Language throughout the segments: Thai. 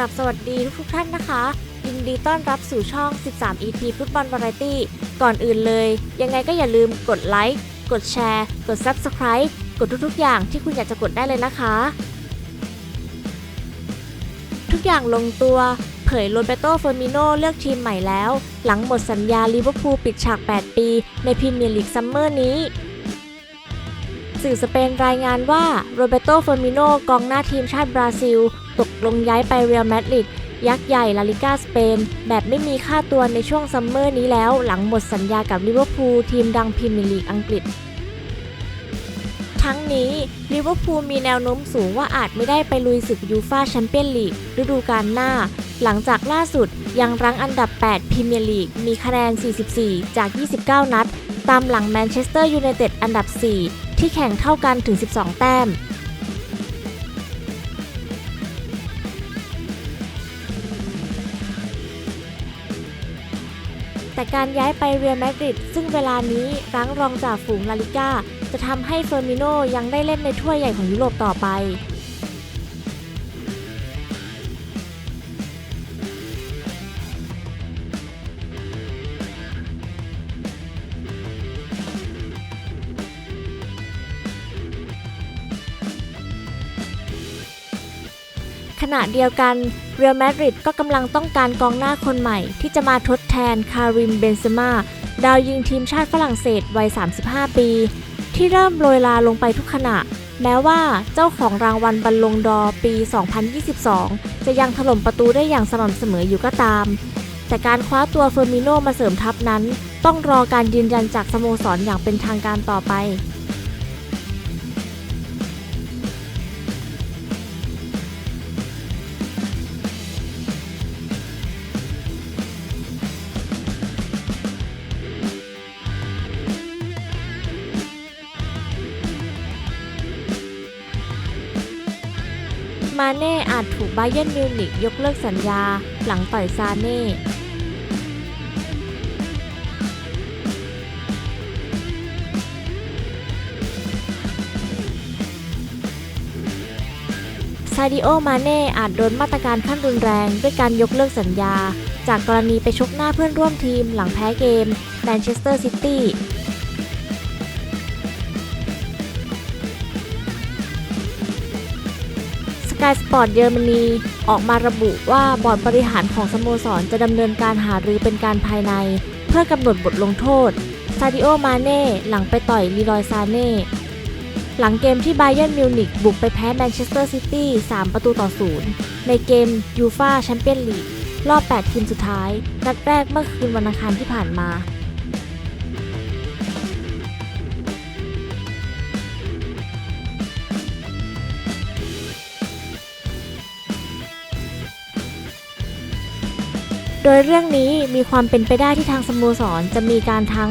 รับสวัสดีทุกท่านนะคะ ยินดีต้อนรับสู่ช่อง 13 EP ฟุตบอลวาไรตี้ก่อนอื่นเลย ยังไงก็อย่าลืมกดไลค์กดแชร์ กด Subscribe กดทุกๆ อย่างที่คุณอยากจะกดได้เลยนะคะ ทุกอย่างลงตัวเผยโรเบโตเฟอร์มิโนเลือกทีมใหม่แล้ว หลังหมดสัญญาลิเวอร์พูลปิดฉาก 8 ปี ในพรีเมียร์ลีกซัมเมอร์นี้ สื่อสเปนรายงานว่าโรเบโตเฟอร์มิโนกองหน้าทีมชาติบราซิล ตกลงย้ายไปเรอัลมาดริดยักษ์ใหญ่ลาลิก้าสเปน แบบไม่มีค่าตัวในช่วงซัมเมอร์นี้แล้ว หลังหมดสัญญากับลิเวอร์พูลทีมดังพรีเมียร์ลีกอังกฤษ ทั้งนี้ลิเวอร์พูลมีแนวโน้มสูงว่าอาจไม่ได้ไปลุยศึกยูฟาแชมเปี้ยนลีกฤดูกาลหน้า หลังจากล่าสุดยังรั้งอันดับ 8พรีเมียร์ลีกมีคะแนน 44 จาก 29 นัด ตามหลังแมนเชสเตอร์ยูไนเต็ดอันดับ 4 ที่แข่งเท่ากันถึง 12 แต้ม แต่การย้ายไปเรียลมาดริดซึ่งเวลานี้รั้งรองจากฝูงลาลิก้า จะทำให้เฟอร์มิโนยังได้เล่นในถ้วยใหญ่ของยุโรปต่อไป ขณะเดียวกันเรอัลมาดริดก็กำลังต้องการกองหน้าคนใหม่ ที่จะมาทดแทนคาริมเบนเซม่าดาวยิงทีมชาติฝรั่งเศสวัย 35 ปี ที่เริ่มโรยลาลงไปทุกขณะ แม้ว่าเจ้าของรางวัลบัลลงดอปี 2022 จะยังถล่มประตูได้อย่างสม่ำเสมออยู่ก็ตาม แต่การคว้าตัวเฟอร์มิโนมาเสริมทัพนั้น ต้องรอการยืนยันจากสโมสรอย่างเป็นทางการต่อไป มาเน่อาจถูกบาเยิร์นมิวนิกยกเลิกสัญญา หลังต่อยซาเน่ซาดิโอ มาเน่อาจโดนมาตรการขั้นรุนแรงด้วยการยกเลิกสัญญา จากกรณีไปชกหน้าเพื่อนร่วมทีมหลังแพ้เกมแมนเชสเตอร์ซิตี้ กายสปอร์ตเยอรมนีออกมาระบุว่าบอร์ดบริหารของสโมสรจะดำเนินการหารือเป็นการภายใน เพื่อกำหนดบทลงโทษซาดิโอมาเน่หลังไปต่อยลีรอยซาเน่หลังเกมที่ไบเย r ร์นมิวนิกบุกไปแพ้แมนเชสเตอร์ซิตี้3ประตูต่อ0ในเกมยูฟาแชมเปี้ยนลีกรอบ 8 ทีมสุดท้าย นัดแรกเมื่อคืนวันอังคารที่ผ่านมา โดยเรื่องนี้มีความเป็นไปได้ที่ทางสโมสรจะมีการทั้ง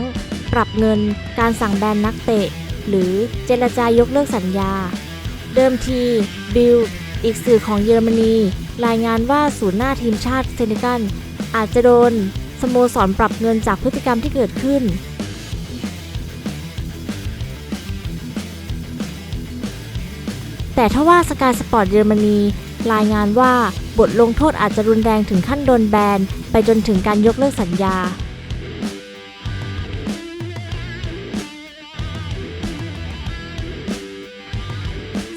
ปรับเงิน การสั่งแบนนักเตะ หรือเจรจายกเลิกสัญญา เดิมทีบิลอีกสื่อของเยอรมนี รายงานว่าศูนย์หน้าทีมชาติเซเนกัลอาจจะโดนสโมสรปรับเงินจากพฤติกรรมที่เกิดขึ้น แต่ถ้าว่าสกายสปอร์ตเยอรมนี รายงานว่าบทลงโทษอาจจะรุนแรงถึงขั้นโดนแบน ไปจนถึงการยกเลิกสัญญา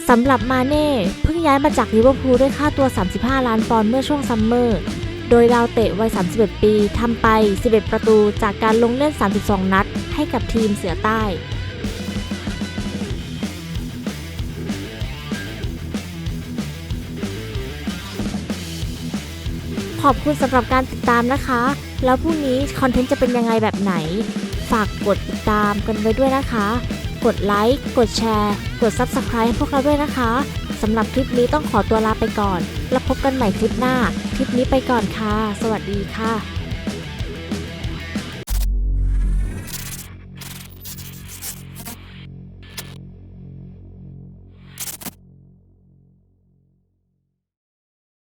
สำหรับมาเน่ เพิ่งย้ายมาจากลิเวอร์พูลด้วยค่าตัว 35 ล้านปอนด์เมื่อช่วงซัมเมอร์ โดยดาวเตะวัย 31 ปีทำไป 11 ประตูจากการลงเล่น 32 นัด ให้กับทีมเสือใต้ ขอบคุณสำหรับการติดตามนะคะ แล้วพรุ่งนี้คอนเทนต์จะเป็นยังไงแบบไหน ฝากกดติดตามกันไว้ด้วยนะคะ กดไลค์ กดแชร์ กด Subscribe ให้พวกเราด้วยนะคะสำหรับคลิปนี้ต้องขอตัวลาไปก่อน แล้วพบกันใหม่คลิปหน้า คลิปนี้ไปก่อนค่ะ สวัสดีค่ะ